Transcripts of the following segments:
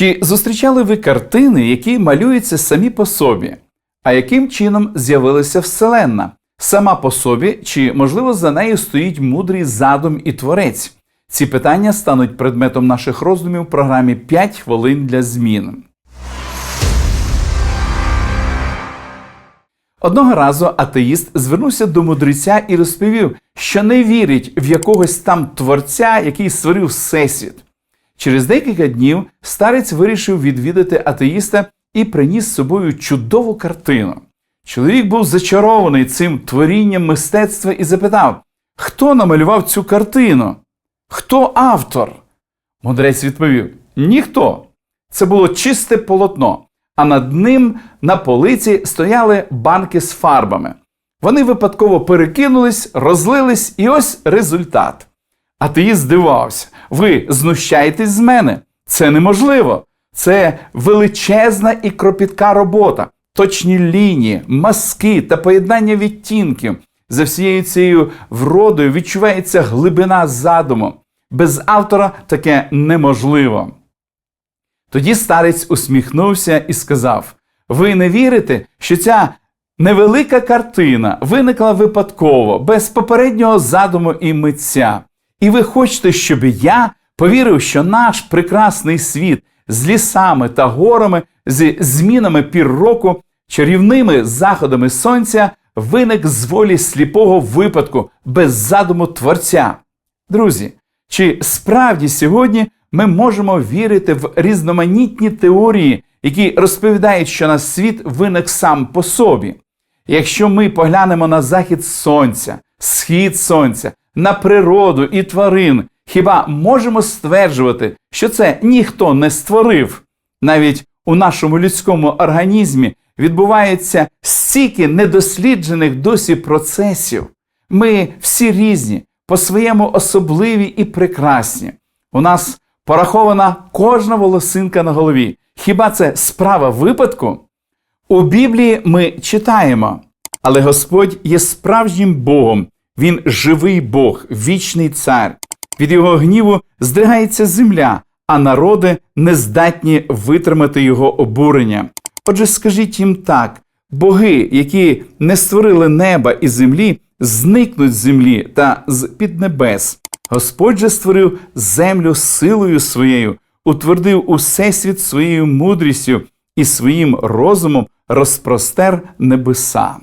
Чи зустрічали ви картини, які малюються самі по собі? А яким чином з'явилася Вселенна? Сама по собі, чи, можливо, за нею стоїть мудрий задум і творець? Ці питання стануть предметом наших роздумів в програмі «5 хвилин для змін. Одного разу атеїст звернувся до мудреця і розповів, що не вірить в якогось там творця, який створив всесвіт. Через декілька днів старець вирішив відвідати атеїста і приніс з собою чудову картину. Чоловік був зачарований цим творінням мистецтва і запитав, хто намалював цю картину? Хто автор? Мудрець відповів: Ніхто. Це було чисте полотно, а над ним на полиці стояли банки з фарбами. Вони випадково перекинулись, розлились, і ось результат. Атеїст здивався. Ви знущаєтесь з мене? Це неможливо. Це величезна і кропітка робота, точні лінії, маски та поєднання відтінків. За всією цією вродою відчувається глибина задуму. Без автора таке неможливо. Тоді старець усміхнувся і сказав: Ви не вірите, що ця невелика картина виникла випадково, без попереднього задуму і митця. І ви хочете, щоб я повірив, що наш прекрасний світ з лісами та горами, з змінами пір року, чарівними заходами сонця виник з волі сліпого випадку без задуму творця. Друзі, чи справді сьогодні ми можемо вірити в різноманітні теорії, які розповідають, що наш світ виник сам по собі? Якщо ми поглянемо на захід сонця, схід сонця, на природу і тварин, хіба можемо стверджувати, що це ніхто не створив? Навіть у нашому людському організмі відбувається стільки недосліджених досі процесів. Ми всі різні, по-своєму особливі і прекрасні. У нас порахована кожна волосинка на голові. Хіба це справа випадку? У Біблії ми читаємо, але Господь є справжнім Богом, Він живий Бог, вічний цар. Від його гніву здригається земля, а народи не здатні витримати його обурення. Отже, скажіть їм так: боги, які не створили неба і землі, зникнуть з землі та з під небес. Господь же створив землю силою своєю, утвердив усесвіт своєю мудрістю і своїм розумом розпростер небеса.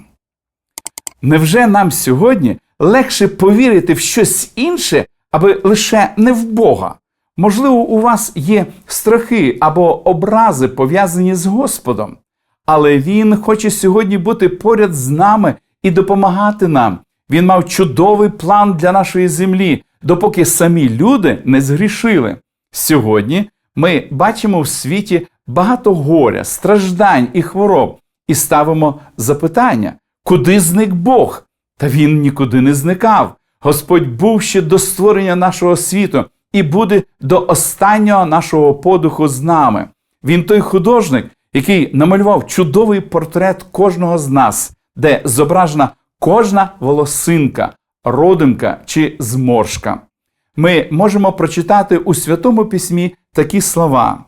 Невже нам сьогодні легше повірити в щось інше, аби лише не в Бога? Можливо, у вас є страхи або образи пов'язані з Господом, але Він хоче сьогодні бути поряд з нами і допомагати нам. Він мав чудовий план для нашої землі, допоки самі люди не згрішили. Сьогодні ми бачимо в світі багато горя, страждань і хвороб, і ставимо запитання, куди зник Бог? Та він нікуди не зникав. Господь був ще до створення нашого світу і буде до останнього нашого подуху з нами. Він той художник, який намалював чудовий портрет кожного з нас, де зображена кожна волосинка, родимка чи зморшка. Ми можемо прочитати у Святому Письмі такі слова.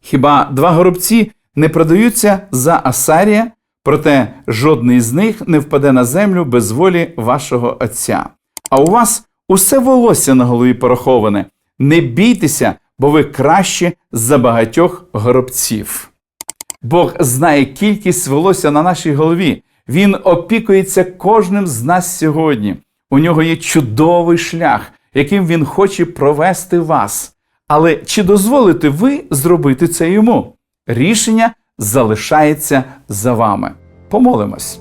Хіба два горобці не продаються за Асарія, проте жодний з них не впаде на землю без волі вашого Отця. А у вас усе волосся на голові пораховане. Не бійтеся, бо ви краще за багатьох горобців. Бог знає кількість волосся на нашій голові. Він опікується кожним з нас сьогодні. У нього є чудовий шлях, яким він хоче провести вас. Але чи дозволите ви зробити це йому? Рішення залишається за вами. Помолимось.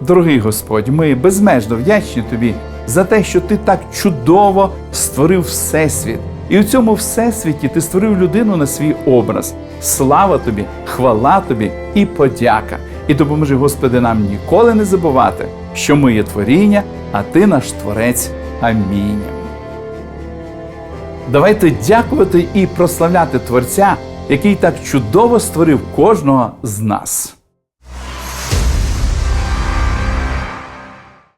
Дорогий Господь, ми безмежно вдячні Тобі за те, що Ти так чудово створив Всесвіт. І у цьому всесвіті ти створив людину на свій образ. Слава тобі, хвала тобі і подяка. І допоможи, Господи, нам ніколи не забувати, що ми є творіння, а ти наш творець. Амінь. Давайте дякувати і прославляти Творця, який так чудово створив кожного з нас.